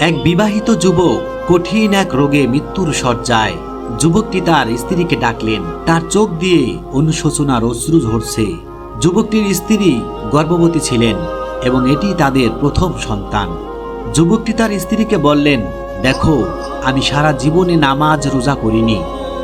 এক বিবাহিত যুবক কঠিন এক রোগে মৃত্যুর শয্যায়। যুবকটি তার স্ত্রীকে ডাকলেন। তার চোখ দিয়ে অনুশোচনার অশ্রু ঝরছে। যুবকটির স্ত্রী গর্ভবতী ছিলেন এবং এটি তাদের প্রথম সন্তান। যুবকটি তার স্ত্রীকে বললেন, দেখো, আমি সারা জীবনে নামাজ রোজা করিনি।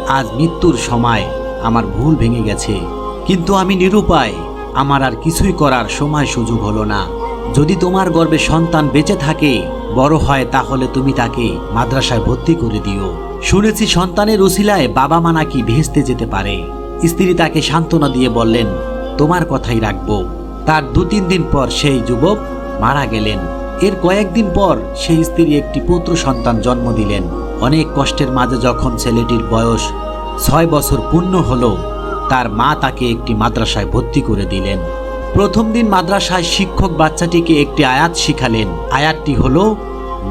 আজ মৃত্যুর সময় আমার ভুল ভেঙে গেছে। কিন্তু আমি নিরুপায়। আমার আর কিছুই করার সময় সুযোগ হলো না। যদি তোমার গর্ভে সন্তান বেঁচে থাকে, বড় হয় তাহলে তুমি তাকে মাদ্রাসায় ভর্তি করে দিও। শুনেছি সন্তানের উসিলায় বাবা মা নাকি ভেস্তে যেতে পারে। স্ত্রী তাকে সান্ত্বনা দিয়ে বললেন, তোমার কথাই রাখব। তার দু তিন দিন পর সেই যুবক মারা গেলেন। এর কয়েকদিন পর সেই স্ত্রী একটি পুত্র সন্তান জন্ম দিলেন। অনেক কষ্টের মাঝে যখন ছেলেটির বয়স ছয় বছর পূর্ণ হলো, তার মা তাকে একটি মাদ্রাসায় ভর্তি করে দিলেন। প্রথম দিন মাদ্রাসায় শিক্ষক বাচ্চাটিকে একটি আয়াত শিখালেন। আয়াতটি হল,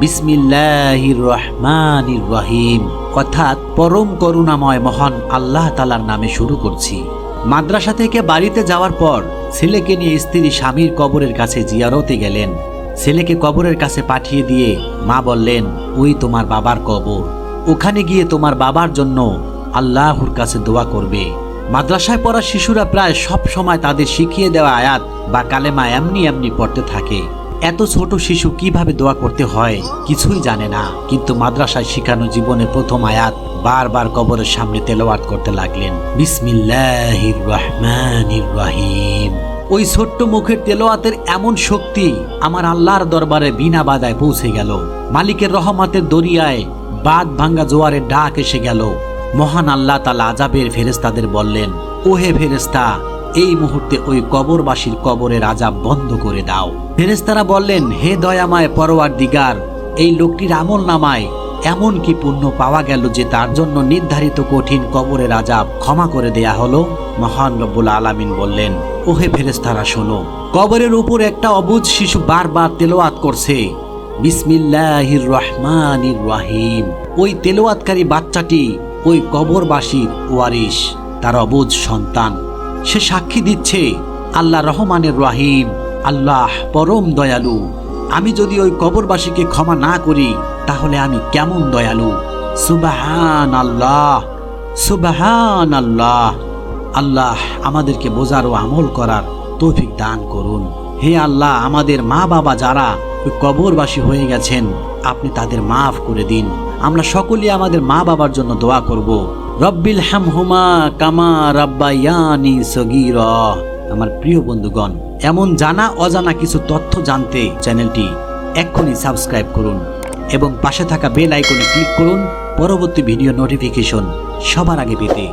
বিসমিল্লাহির রহমানির রহিম। অর্থাৎ পরম করুণাময় মহান আল্লাহ তালার নামে শুরু করছি। মাদ্রাসা থেকে বাড়িতে যাওয়ার পর ছেলেকে নিয়ে স্ত্রী স্বামীর কবরের কাছে জিয়ারতে গেলেন। ছেলেকে কবরের কাছে পাঠিয়ে দিয়ে মা বললেন, ওই তোমার বাবার কবর। ওখানে গিয়ে তোমার বাবার জন্য আল্লাহর কাছে দোয়া করবে। মাদ্রাসায় পড়া শিশুরা প্রায় সব সময় তাদের শিখিয়ে দেওয়া আয়াত বা কালেমা এমনি এমনি পড়তে থাকে। এত ছোট শিশু কীভাবে দোয়া করতে হয় কিছুই জানে না। কিন্তু মাদ্রাসায় শিখানো জীবনে প্রথম আয়াত বারবার কবরের সামনে তেলাওয়াত করতে লাগলেন। রহিম। ওই ছোট্ট মুখের তেলোয়াতের এমন শক্তি আমার আল্লাহর দরবারে বিনা বাধায় পৌঁছে গেল। মালিকের রহমতের দরিয়ায় বাদ ভাঙ্গা জোয়ারের ডাক এসে গেল। মহান আল্লাহ তালা আজাবের ফেরেস্তাদের বললেন ওহে ফেরেস্তা এই মুহূর্তে ওই কবরবাসীর কবরের আজাব বন্ধ করে দাও। ফেরেস্তারা বললেন, হে দয়াময় পরোয়ার দিগার এই লোকটির আমল নামায় এমন কি পুণ্য পাওয়া গেল যে তার জন্য নির্ধারিত কঠিন কবরের আজাব ক্ষমা করে দেয়া হলো? মহান রব্বুল আলামিন বললেন ওহে ফেরেস্তারা শোনো, কবরের উপর একটা অবুজ শিশু বারবার তেলোয়াত করছে। বিসমিল্লাহির রহমানির রহিম। ওই তেলোয়াতকারী বাচ্চাটি ওই কবরবাসীর ওয়ারিশ, তার অবুজ সন্তান। সে সাক্ষী দিচ্ছে, আল্লাহ রহমানের রহিম, আল্লাহ পরম দয়ালু। আমি যদি ওই কবরবাসীকে ক্ষমা না করি, তাহলে আমি কেমন দয়ালু? সুবাহান আল্লাহ সুবাহান আল্লাহ আল্লাহ আমাদেরকে বোঝার ও আমল করার তৌফিক দান করুন। হে আল্লাহ, আমাদের মা বাবা যারা কবরবাসী হয়ে গেছেন, আপনি তাদের মাফ করে দিন। আমরা সকলে আমাদের মা বাবার জন্য দোয়া করব। রব্বিল হামহুমা কামা রাব্বায়ানি সগির। আমার প্রিয় বন্ধুগণ, এমন জানা অজানা কিছু তথ্য জানতে চ্যানেলটি এক্ষুনি সাবস্ক্রাইব করুন এবং পাশে থাকা বেল আইকনে ক্লিক করুন। পরবর্তী ভিডিও নোটিফিকেশন সবার আগে পেতে